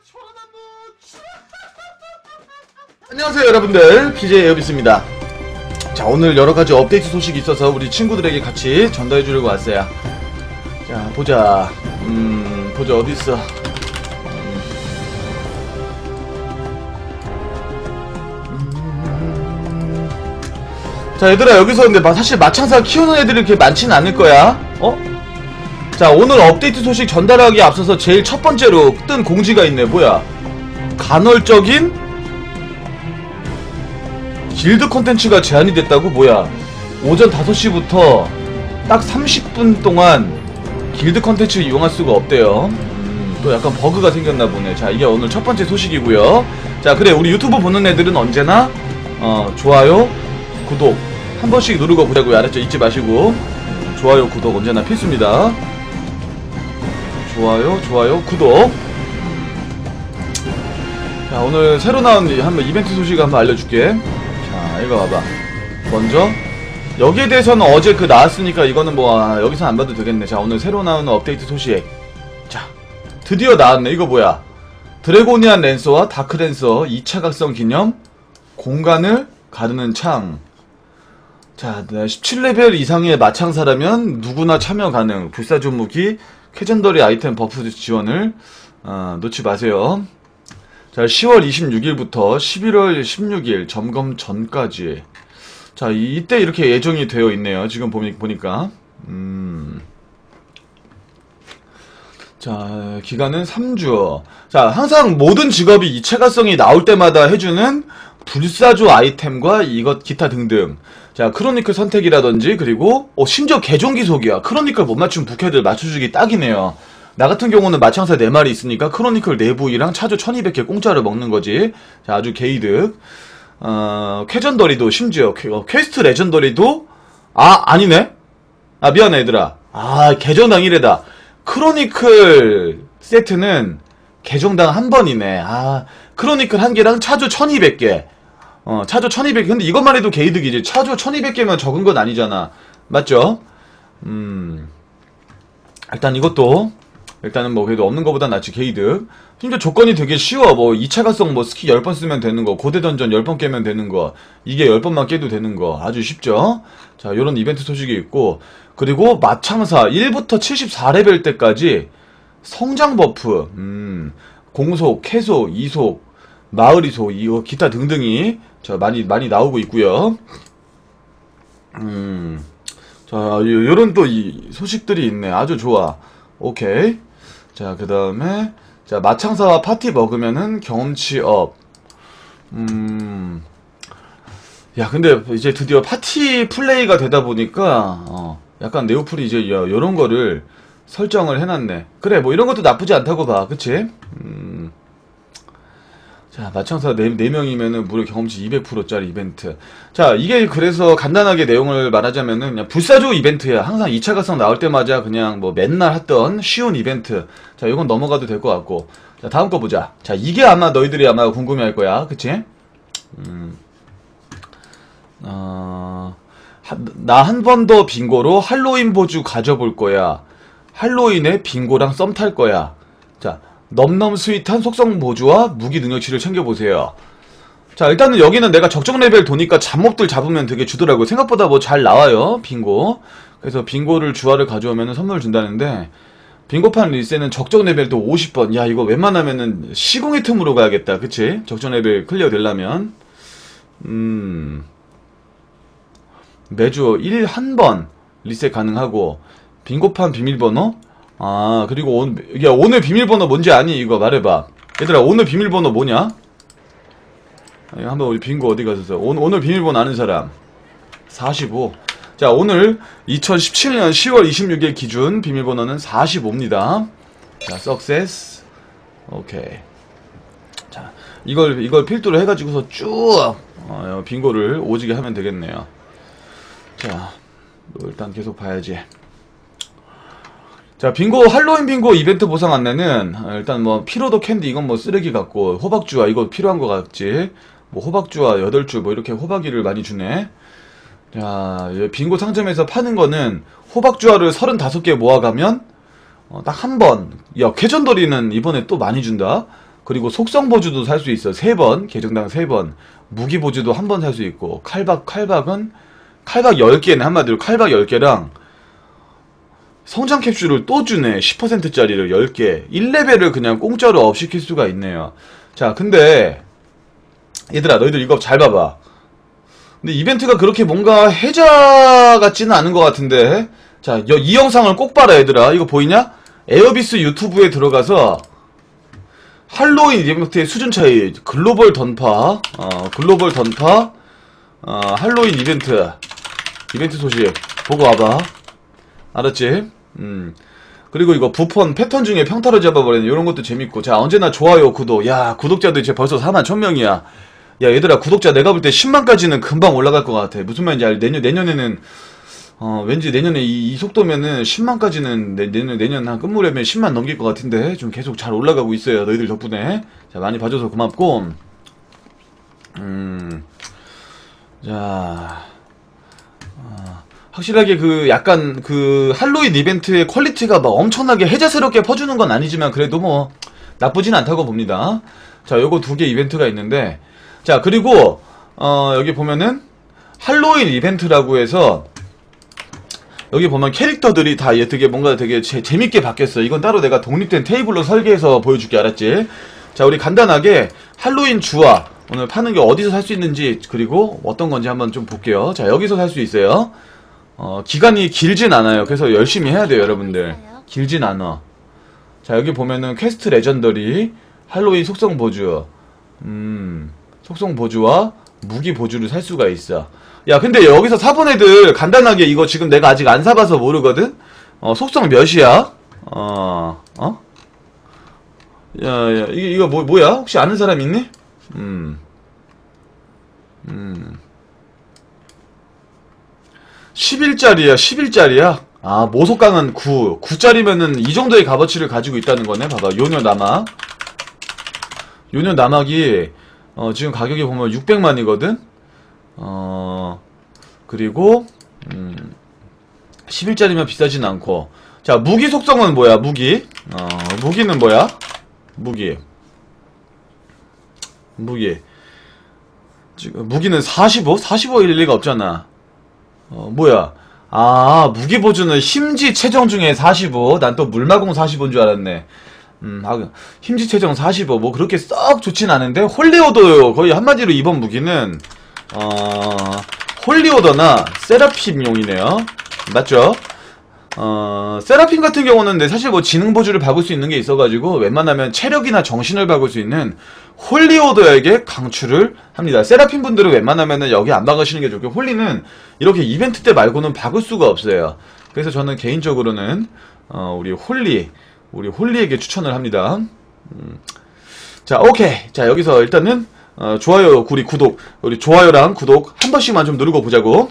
안녕하세요 여러분들. BJ 에어비스입니다. 자 오늘 여러가지 업데이트 소식이 있어서 우리 친구들에게 같이 전달해 주려고 왔어요. 자 보자. 음 보자 어딨어? 자 얘들아 여기서 근데 마- 사실 마창사 키우는 애들이 그렇게 많지는 않을 거야. 어? 자 오늘 업데이트 소식 전달하기 앞서서 제일 첫 번째로 뜬 공지가 있네. 뭐야? 간헐적인 길드 콘텐츠가 제한이 됐다고? 뭐야? 오전 5시부터 딱 30분 동안 길드 콘텐츠를 이용할 수가 없대요. 음, 또 약간 버그가 생겼나 보네. 자 이게 오늘 첫 번째 소식이고요. 자 그래 우리 유튜브 보는 애들은 언제나 어, 좋아요 구독 한 번씩 누르고 보자고요. 알았죠? 잊지 마시고. 음, 좋아요 구독 언제나 필수입니다 좋아요 좋아요 구독. 자 오늘 새로 나온 이- 한번 이벤트 소식 한번 알려줄게. 자 이거 봐봐. 먼저 여기에 대해서는 어제 그 나왔으니까 이거는 뭐 아, 여기서 안 봐도 되겠네. 자 오늘 새로 나오는 업데이트 소식. 자 드디어 나왔네. 이거 뭐야? 드래고니안 랜서와 다크 랜서 2차 각성 기념 공간을 가르는 창. 자, 17레벨 이상의 마창사라면 누구나 참여 가능. 불사조 무기, 캐전더리 아이템 버프 지원을 어, 놓지 마세요. 자, 10월 26일부터 11월 16일 점검 전까지. 자, 이- 이때 이렇게 예정이 되어 있네요. 지금 보니, 보니까. 음. 자, 기간은 3주. 자, 항상 모든 직업이 이 체가성이 나올 때마다 해주는 불사조 아이템과 이것 기타 등등. 자, 크로니클 선택이라든지 그리고 어, 심지어 개종 기속이야. 크로니클 못 맞춘 부캐들 맞춰주기 딱이네요. 나 같은 경우는 마창사 4마리 있으니까 크로니클 내부이랑 차주 1200개 공짜로 먹는 거지. 자, 아주 게이득. 어, 쾌전더리도 심지어 퀘, 어, 퀘스트 레전더리도 아, 아니네. 아, 미안해 얘들아. 아, 개정당 1회다. 크로니클 세트는 개정당 한 번이네. 아, 크로니클 한 개랑 차주 1200개. 어, 차주 1200개. 근데 이것만 해도 게이득이지. 차주 1200개면 적은 건 아니잖아. 맞죠? 음. 일단 이것도, 일단은 뭐 그래도 없는 것보다 낫지, 게이득. 심지어 조건이 되게 쉬워. 뭐 2차 가성 뭐 스키 10번 쓰면 되는 거, 고대 던전 10번 깨면 되는 거, 이게 10번만 깨도 되는 거. 아주 쉽죠? 자, 요런 이벤트 소식이 있고, 그리고 마창사 1부터 74레벨 때까지 성장 버프, 음, 공속, 캐속, 이속, 마을이속, 이거 기타 등등이 저 많이 많이 나오고 있고요. 음, 자, 요- 요런 또 이 소식들이 있네. 아주 좋아. 오케이. 자, 그 다음에 자 마창사와 파티 먹으면은 경험치 업. 음. 야, 근데 이제 드디어 파티 플레이가 되다 보니까, 어, 약간 네오플이 이제 야, 요런 거를 설정을 해놨네. 그래, 뭐 이런 것도 나쁘지 않다고 봐. 그치? 음. 자, 마창사 4, 네명이면은 무료 경험치 200%짜리 이벤트. 자, 이게 그래서 간단하게 내용을 말하자면은 그냥 불사조 이벤트야. 항상 2차 가성 나올 때마다 그냥 뭐 맨날 했던 쉬운 이벤트. 자, 이건 넘어가도 될 것 같고. 자, 다음 거 보자. 자, 이게 아마 너희들이 아마 궁금해 할 거야. 그치? 어, 나 한 번 더 빙고로 할로윈 보주 가져볼 거야. 할로윈에 빙고랑 썸 탈 거야. 자, 넘넘 스윗한 속성 보주와 무기 능력치를 챙겨보세요. 자, 일단은 여기는 내가 적정 레벨 도니까 잡몹들 잡으면 되게 주더라고. 생각보다 뭐 잘 나와요, 빙고. 그래서 빙고를 주화를 가져오면 선물 준다는데, 빙고판 리세는 적정 레벨도 50번. 야, 이거 웬만하면은 시공의 틈으로 가야겠다. 그치? 적정 레벨 클리어 되려면. 음. 매주 1, 한 번 리셋 가능하고 빙고판 비밀번호 아 그리고 오늘 야 오늘 비밀번호 뭔지 아니? 이거 말해봐. 얘들아 오늘 비밀번호 뭐냐? 아니, 한번 우리 빙고 어디 가서 오늘 오늘 비밀번호 아는 사람. 45 자 오늘 2017년 10월 26일 기준 비밀번호는 45입니다. 자 석세스. 오케이. 자 이걸 이걸 필두로 해가지고서 쭉 어, 빙고를 오지게 하면 되겠네요. 자, 뭐 일단 계속 봐야지. 자, 빙고, 할로윈 빙고 이벤트 보상 안내는, 어, 일단 뭐, 피로도 캔디, 이건 뭐 쓰레기 같고, 호박주화, 이거 필요한 거 같지? 뭐, 호박주화 8줄, 뭐, 이렇게 호박이를 많이 주네. 자, 이 빙고 상점에서 파는 거는, 호박주화를 35개 모아가면, 어, 딱 한 번, 야, 쾌전돌이는 이번에 또 많이 준다? 그리고 속성 보주도 살 수 있어. 3번, 계정당 3번. 무기 보주도 한 번 살 수 있고, 칼박, 칼박은, 칼박 10개네, 한마디로 칼박 10개랑, 성장 캡슐을 또 주네. 10%짜리를 10개. 1레벨을 그냥 공짜로 업 시킬 수가 있네요. 자, 근데, 얘들아, 너희들 이거 잘 봐봐. 근데 이벤트가 그렇게 뭔가 해자 같지는 않은 것 같은데. 자, 여- 이 영상을 꼭 봐라, 얘들아. 이거 보이냐? 에어비스 유튜브에 들어가서, 할로윈 이벤트의 수준 차이, 글로벌 던파, 어, 글로벌 던파, 어, 할로윈 이벤트, 이벤트 소식, 보고 와봐. 알았지? 음. 그리고 이거 부폰 패턴 중에 평타를 잡아버리는 이런 것도 재밌고. 자, 언제나 좋아요, 구독. 야, 구독자도 이제 벌써 4만 1000명이야. 야, 얘들아, 구독자 내가 볼 때 10만까지는 금방 올라갈 것 같아. 무슨 말인지 알, 내년, 내년에는, 어, 왠지 내년에 이, 이 속도면은 10만까지는 내, 내년, 내년 한 끝물에면 10만 넘길 것 같은데, 좀 계속 잘 올라가고 있어요. 너희들 덕분에. 자, 많이 봐줘서 고맙고. 음, 자, 확실하게 그 약간 그 할로윈 이벤트의 퀄리티가 막 엄청나게 해자스럽게 퍼주는 건 아니지만 그래도 뭐 나쁘진 않다고 봅니다. 자, 요거 두 개 이벤트가 있는데 자, 그리고 어 여기 보면은 할로윈 이벤트라고 해서 여기 보면 캐릭터들이 다 얘 되게 뭔가 되게 재, 재밌게 바뀌었어. 이건 따로 내가 독립된 테이블로 설계해서 보여줄게 알았지? 자, 우리 간단하게 할로윈 주화 오늘 파는 게 어디서 살 수 있는지 그리고 어떤 건지 한번 좀 볼게요. 자, 여기서 살 수 있어요. 어, 기간이 길진 않아요. 그래서 열심히 해야 돼요, 여러분들. 길진 않아. 자, 여기 보면은 퀘스트 레전더리, 할로윈 속성 보주, 음, 속성 보주와 무기 보주를 살 수가 있어. 야, 근데 여기서 사본 애들 간단하게 이거 지금 내가 아직 안 사봐서 모르거든? 어, 속성 몇이야? 어, 어? 야, 야, 이거, 이거 뭐, 뭐야? 혹시 아는 사람 있니? 음, 음. 10일짜리야, 10일짜리야? 아, 모속강은 9. 9짜리면은 이 정도의 값어치를 가지고 있다는 거네. 봐봐. 요녀 남악. 요녀 남악이, 어, 지금 가격이 보면 600만이거든? 어, 그리고, 음, 10일짜리면 비싸진 않고. 자, 무기 속성은 뭐야, 무기? 어, 무기는 뭐야? 무기. 무기. 지금, 무기는 45? 45일 리가 없잖아. 어, 뭐야. 아, 무기 보조는 힘지 체정 중에 45. 난 또 물마공 45인 줄 알았네. 음, 아, 힘지 체정 45. 뭐 그렇게 썩 좋진 않은데, 홀리오더요. 거의 한마디로 이번 무기는, 어, 홀리오더나 세라핌용이네요. 맞죠? 어, 세라핌 같은 경우는 사실 뭐 지능 보조를 박을 수 있는 게 있어가지고 웬만하면 체력이나 정신을 박을 수 있는 홀리오더에게 강추를 합니다. 세라핌 분들은 웬만하면은 여기 안 박으시는 게 좋고 홀리는 이렇게 이벤트 때 말고는 박을 수가 없어요. 그래서 저는 개인적으로는 어, 우리 홀리 우리 홀리에게 추천을 합니다. 음. 자, 오케이. 자, 여기서 일단은 어, 좋아요, 우리 구독, 우리 좋아요랑 구독 한 번씩만 좀 누르고 보자고.